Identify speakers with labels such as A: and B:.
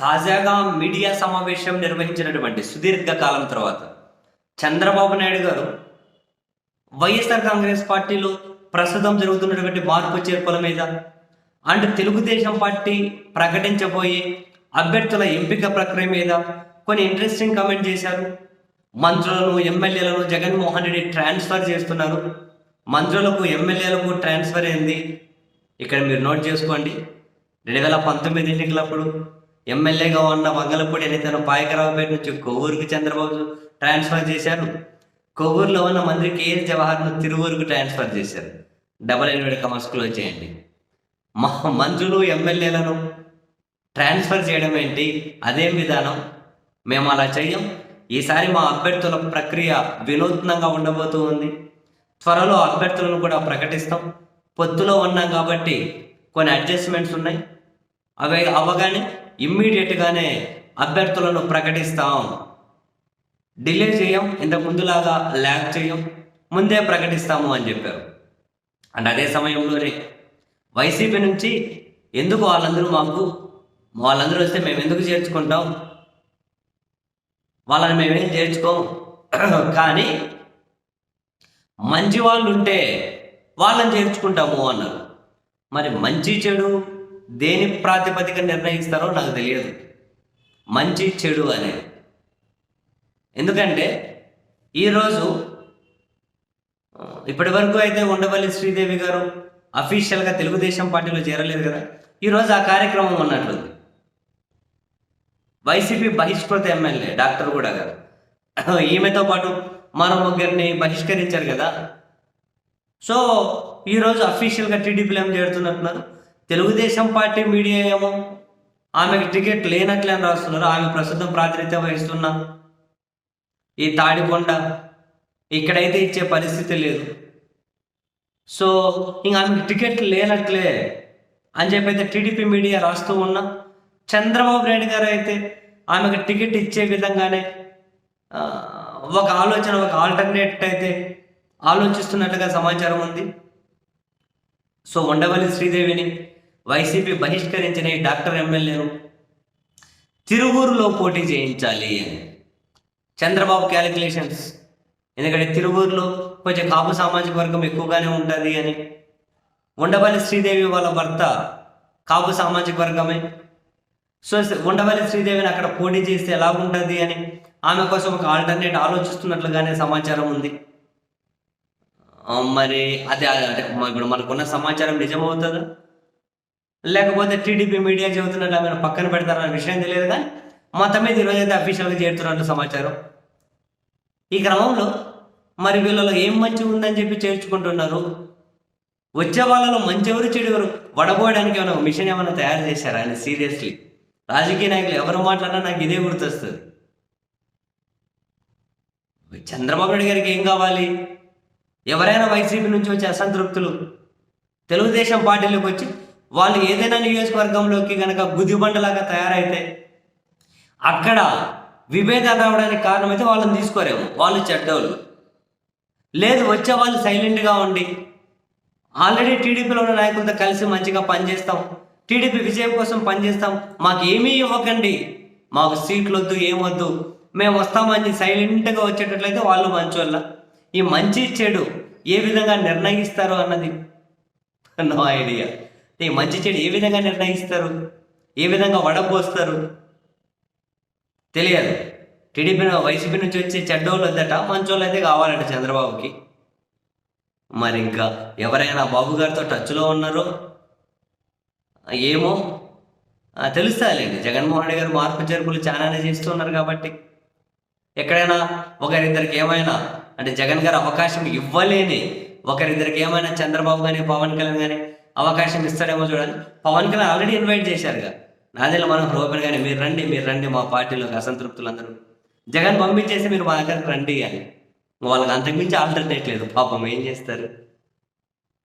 A: తాజాగా మీడియా సమావేశం నిర్వహించినటువంటి సుదీర్ఘ కాలం తర్వాత చంద్రబాబు నాయుడు గారు వైఎస్ఆర్ కాంగ్రెస్ పార్టీలో ప్రస్తుతం జరుగుతున్నటువంటి మార్పు చేర్పుల మీద అండ్ తెలుగుదేశం పార్టీ ప్రకటించబోయే అభ్యర్థుల ఎంపిక ప్రక్రియ మీద కొన్ని ఇంట్రెస్టింగ్ కామెంట్ చేశారు. మంత్రులను ఎమ్మెల్యేలను జగన్మోహన్ రెడ్డి ట్రాన్స్ఫర్ చేస్తున్నారు. మంత్రులకు ఎమ్మెల్యేలకు ట్రాన్స్ఫర్ అయింది. ఇక్కడ మీరు నోట్ చేసుకోండి. రెండు వేల పంతొమ్మిది ఎన్నికలప్పుడు ఎమ్మెల్యేగా ఉన్న వంగలపూడి అనితను పాయకరావుపేట నుంచి కొవ్వూరుకు చంద్రబాబు ట్రాన్స్ఫర్ చేశారు. కొవ్వూరులో ఉన్న మంత్రి కేఎస్ జవహర్ను తిరువూరుకు ట్రాన్స్ఫర్ చేశారు. డబల్ ఎనిమిది కమర్స్ క్లోజ్ చేయండి. మా మంత్రులు ఎమ్మెల్యేలను ట్రాన్స్ఫర్ చేయడం ఏంటి? అదేం విధానం మేము అలా చెయ్యం. ఈసారి మా అభ్యర్థుల ప్రక్రియ వినూత్నంగా ఉండబోతూ ఉంది. త్వరలో అభ్యర్థులను కూడా ప్రకటిస్తాం. పొత్తులో ఉన్నాం కాబట్టి కొన్ని అడ్జస్ట్మెంట్స్ ఉన్నాయి. అవి అవ్వగానే ఇమ్మీడియట్గానే అభ్యర్థులను ప్రకటిస్తాం. డిలే చేయం ఇంతకు ముందులాగా ల్యాగ్ చేయం ముందే ప్రకటిస్తాము అని చెప్పారు. అండ్ అదే సమయంలోనే వైసీపీ నుంచి ఎందుకు వాళ్ళందరూ మాకు వాళ్ళందరూ వస్తే మేము ఎందుకు చేర్చుకుంటాం? వాళ్ళని మేమేం చేర్చుకోం? కానీ మంచి వాళ్ళు ఉంటే వాళ్ళని చేర్చుకుంటాము అన్నారు. మరి మంచి చెడు దేని ప్రాతిపదిక నిర్ణయిస్తారో నాకు తెలియదు. మంచి చెడు అనేది ఎందుకంటే ఈరోజు ఇప్పటి వరకు అయితే ఉండవల్లి శ్రీదేవి గారు అఫీషియల్గా తెలుగుదేశం పార్టీలో చేరలేదు కదా. ఈరోజు ఆ కార్యక్రమం ఉన్నట్లుంది. వైసీపీ బహిష్కృత ఎమ్మెల్యే డాక్టర్ కూడా గారు. ఈమెతో పాటు మన ముగ్గురిని బహిష్కరించారు కదా. సో ఈరోజు అఫీషియల్గా టీడీపీలో ఏం చేరుతున్నట్టున్నారు తెలుగుదేశం పార్టీ మీడియా ఏమో ఆమెకు టికెట్ లేనట్లే అని రాస్తున్నారు. ఆమె ప్రస్తుతం ప్రాతినిధ్యం వహిస్తున్న ఈ తాడికొండ ఇక్కడైతే ఇచ్చే పరిస్థితి లేదు. సో ఇంక ఆమెకు టికెట్ లేనట్లే అని చెప్పి అయితే టీడీపీ మీడియా రాస్తూ ఉన్నా చంద్రబాబు నాయుడు గారు అయితే ఆమెకు టికెట్ ఇచ్చే విధంగానే ఒక ఆలోచన ఒక ఆల్టర్నేట్ అయితే ఆలోచిస్తున్నట్టుగా సమాచారం ఉంది. సో ఉండవల్లి శ్రీదేవిని వైసీపీ బహిష్కరించిన ఈ డాక్టర్ ఎమ్మెల్యేను తిరువూరులో పోటీ చేయించాలి అని. చంద్రబాబు క్యాలిక్యులేషన్స్. ఎందుకంటే తిరువూరులో కొంచెం కాపు సామాజిక వర్గం ఎక్కువగానే ఉంటుంది అని. ఉండవల్లి శ్రీదేవి వాళ్ళ భర్త కాపు సామాజిక వర్గమే. సో ఉండవల్లి శ్రీదేవిని అక్కడ పోటీ చేస్తే ఎలా ఉంటుంది అని ఆమె కోసం ఒక ఆల్టర్నేట్ ఆలోచిస్తున్నట్లుగానే సమాచారం ఉంది. మరి అదే అంటే ఇప్పుడు మనకున్న సమాచారం నిజమవుతుందా? లేకపోతే టీడీపీ మీడియా చెబుతున్నట్టు ఆమెను పక్కన పెడతారన్న విషయం తెలియదు కానీ మొత్తం మీద ఈరోజు అయితే అఫీషియల్గా చేరుతున్నట్టు సమాచారం. ఈ క్రమంలో మరి వీళ్ళలో ఏం మంచి ఉందని చెప్పి చేర్చుకుంటున్నారు? వచ్చే వాళ్ళలో మంచి ఎవరు చెడు ఎవరు వడబోయడానికి ఏమైనా మిషన్ ఏమైనా తయారు చేశారా? అని సీరియస్లీ. రాజకీయ నాయకులు ఎవరు మాట్లాడినా నాకు ఇదే గుర్తొస్తుంది. చంద్రబాబు నాయుడు గారికి ఏం కావాలి? ఎవరైనా వైసీపీ నుంచి వచ్చే అసంతృప్తులు? తెలుగుదేశం పార్టీలోకి వచ్చి వాళ్ళు ఏదైనా నియోజకవర్గంలోకి కనుక గుదిబండలాగా తయారైతే అక్కడ విభేదాలు రావడానికి కారణమైతే వాళ్ళని తీసుకోరేమో వాళ్ళు చెడ్డోళ్ళు. లేదు వచ్చే వాళ్ళు సైలెంట్గా ఉండి ఆల్రెడీ టీడీపీలో ఉన్న నాయకులతో కలిసి మంచిగా పనిచేస్తాం టీడీపీ విజయం కోసం పనిచేస్తాం మాకు ఏమీ ఇవ్వకండి మాకు సీట్లు వద్దు ఏమొద్దు మేము వస్తామని సైలెంట్గా వచ్చేటట్లయితే వాళ్ళు మంచోళ్ళ. ఈ మంచి చెడు ఏ విధంగా నిర్ణయిస్తారు అన్నది నో ఐడియా. ఈ మంచి చెడు ఏ విధంగా నిర్ణయిస్తారు? ఏ విధంగా వడపోస్తారు? తెలియదు. టీడీపీ వైసీపీ నుంచి వచ్చే చెడ్డోళ్ళు వద్దట మంచోళ్ళు అయితే కావాలంట చంద్రబాబుకి. మరి ఇంకా ఎవరైనా బాబు గారితో టచ్లో ఉన్నారో? ఏమో? తెలుస్తాలేండి జగన్మోహన్ రెడ్డి గారు మార్పు చేర్పులు చాలానే చేస్తున్నారు కాబట్టి. ఎక్కడైనా ఒకరిద్దరికి ఏమైనా అంటే జగన్ గారు అవకాశం ఇవ్వలేని ఒకరిద్దరికి ఏమైనా చంద్రబాబు కానీ పవన్ కళ్యాణ్ కానీ అవకాశం ఇస్తాడేమో చూడాలి పవన్ కళ్యాణ్ ఆల్రెడీ ఇన్వైట్ చేశారుగా. నాదేళ్ళ మనం ఓపెన్ కానీ మీరు రండి మీరు రండి మా పార్టీలోకి అసంతృప్తులు అందరూ జగన్ పంపించేసి మీరు మా దగ్గరకు రండి అని. వాళ్ళకి అంతకుమించి ఆల్టర్నేట్ లేదు. పాపం ఏం చేస్తారు?